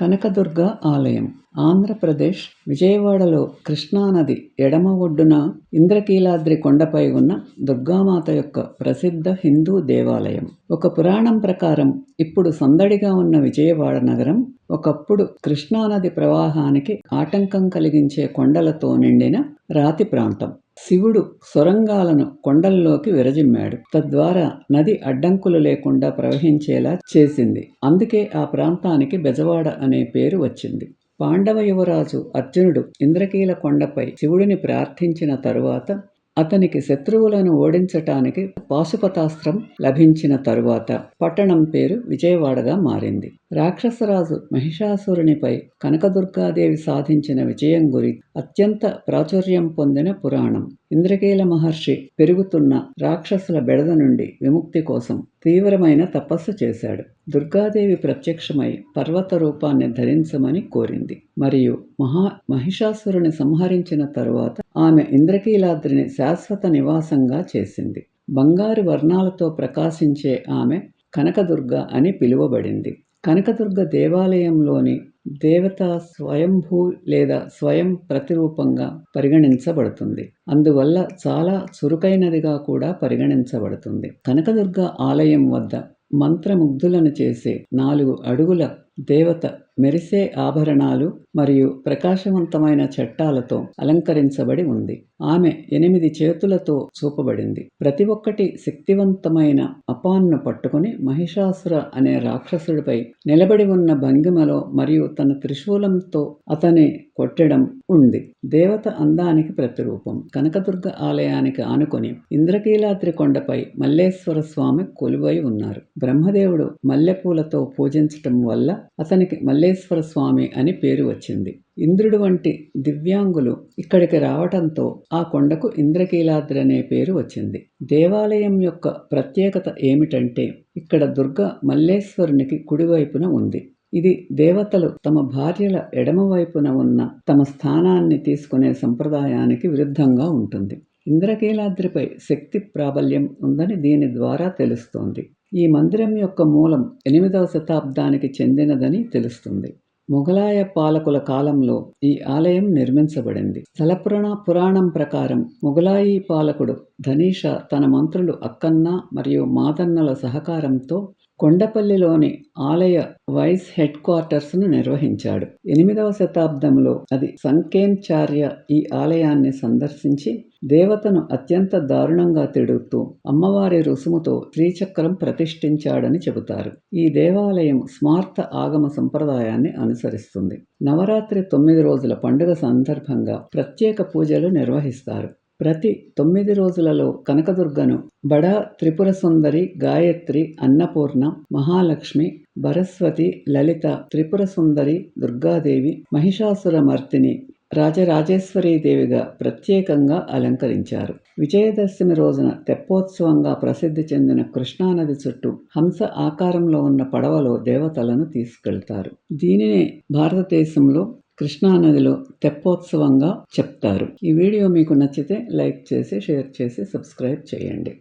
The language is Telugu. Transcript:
కనకదుర్గ ఆలయం. ఆంధ్రప్రదేశ్ విజయవాడలో కృష్ణానది ఎడమ ఒడ్డున ఇంద్రకీలాద్రి కొండపై ఉన్న దుర్గామాత యొక్క ప్రసిద్ధ హిందూ దేవాలయం. ఒక పురాణం ప్రకారం ఇప్పుడు సందడిగా ఉన్న విజయవాడ నగరం ఒకప్పుడు కృష్ణానది ప్రవాహానికి ఆటంకం కలిగించే కొండలతో నిండిన రాతి ప్రాంతం. శివుడు సొరంగాలను కొండల్లోకి విరజిమ్మాడు. తద్వారా నది అడ్డంకులు లేకుండా ప్రవహించేలా చేసింది. అందుకే ఆ ప్రాంతానికి బెజవాడ అనే పేరు వచ్చింది. పాండవ యువరాజు అర్జునుడు ఇంద్రకీల కొండపై శివుడిని ప్రార్థించిన తరువాత అతనికి శత్రువులను ఓడించటానికి పాశుపతాస్త్రం లభించిన తరువాత పట్టణం పేరు విజయవాడగా మారింది. రాక్షసరాజు మహిషాసురునిపై కనకదుర్గాదేవి సాధించిన విజయం గురి అత్యంత ప్రాచుర్యం పొందిన పురాణం. ఇంద్రకీల మహర్షి పెరుగుతున్న రాక్షసుల బెడద నుండి విముక్తి కోసం తీవ్రమైన తపస్సు చేశాడు. దుర్గాదేవి ప్రత్యక్షమై పర్వత రూపాన్ని ధరించమని కోరింది. మరియు మహా మహిషాసురుని సంహరించిన తరువాత ఆమె ఇంద్రకీలాద్రిని శాశ్వత నివాసంగా చేసింది. బంగారు వర్ణాలతో ప్రకాశించే ఆమె కనకదుర్గ అని పిలువబడింది. కనకదుర్గ దేవాలయంలోని దేవత స్వయంభూ లేదా స్వయం ప్రతిరూపంగా పరిగణించబడుతుంది. అందువల్ల చాలా చురుకైనదిగా కూడా పరిగణించబడుతుంది. కనకదుర్గ ఆలయం వద్ద మంత్రముగ్ధులను చేసే నాలుగు అడుగుల దేవత మెరిసే ఆభరణాలు మరియు ప్రకాశవంతమైన చట్టాలతో అలంకరించబడి ఉంది. ఆమె ఎనిమిది చేతులతో చూపబడింది. ప్రతి ఒక్కటి శక్తివంతమైన అపాన్ను పట్టుకుని మహిషాసుర అనే రాక్షసుడిపై నిలబడి ఉన్న భంగిమలో మరియు తన త్రిశూలంతో అతని కొట్టడం ఉంది. దేవత అందానికి ప్రతిరూపం. కనకదుర్గ ఆలయానికి ఆనుకొని ఇంద్రకీలాద్రి కొండపై మల్లేశ్వర స్వామి కొలువై ఉన్నారు. బ్రహ్మదేవుడు మల్లెపూలతో పూజించటం వల్ల అతనికి మల్లేశ్వర స్వామి అని పేరు వచ్చింది. ఇంద్రుడు వంటి దివ్యాంగులు ఇక్కడికి రావటంతో ఆ కొండకు ఇంద్రకీలాద్రి అనే పేరు వచ్చింది. దేవాలయం యొక్క ప్రత్యేకత ఏమిటంటే ఇక్కడ దుర్గ మల్లేశ్వరునికి కుడివైపున ఉంది. ఇది దేవతలు తమ భార్యల ఎడమవైపున ఉన్న తమ స్థానాన్ని తీసుకునే సంప్రదాయానికి విరుద్ధంగా ఉంటుంది. ఇంద్రకీలాద్రిపై శక్తి ప్రాబల్యం ఉందని దీని ద్వారా తెలుస్తోంది. ఈ మందిరం యొక్క మూలం ఎనిమిదవ శతాబ్దానికి చెందినదని తెలుస్తుంది. మొఘలాయ పాలకుల కాలంలో ఈ ఆలయం నిర్మించబడింది. స్థలపురాణ పురాణం ప్రకారం మొఘలాయి పాలకుడు ధనీష తన మంత్రులు అక్కన్న మరియు మాదన్నల సహకారంతో కొండపల్లిలోని ఆలయ వైస్ హెడ్ క్వార్టర్స్ను నిర్వహించాడు. ఎనిమిదవ శతాబ్దంలో అది సంకేన్చార్య ఈ ఆలయాన్ని సందర్శించి దేవతను అత్యంత దారుణంగా తిడుతూ అమ్మవారి రుసుముతో శ్రీచక్రం ప్రతిష్ఠించాడని చెబుతారు. ఈ దేవాలయం స్మార్త ఆగమ సంప్రదాయాన్ని అనుసరిస్తుంది. నవరాత్రి తొమ్మిది రోజుల పండుగ సందర్భంగా ప్రత్యేక పూజలు నిర్వహిస్తారు. ప్రతి తొమ్మిది రోజులలో కనకదుర్గను బడా త్రిపుర సుందరి గాయత్రి అన్నపూర్ణ మహాలక్ష్మి భరస్వతి లలిత త్రిపుర సుందరి దుర్గాదేవి మహిషాసురమర్తిని రాజరాజేశ్వరీదేవిగా ప్రత్యేకంగా అలంకరించారు. విజయదశమి రోజున తెప్పోత్సవంగా ప్రసిద్ధి చెందిన కృష్ణానది చుట్టూ హంస ఆకారంలో ఉన్న పడవలో దేవతలను తీసుకెళ్తారు. దీనినే భారతదేశంలో కృష్ణానదిలో తెప్పోత్సవంగా చెప్తారు. ఈ వీడియో మీకు నచ్చితే లైక్ చేసి షేర్ చేసి సబ్స్క్రైబ్ చేయండి.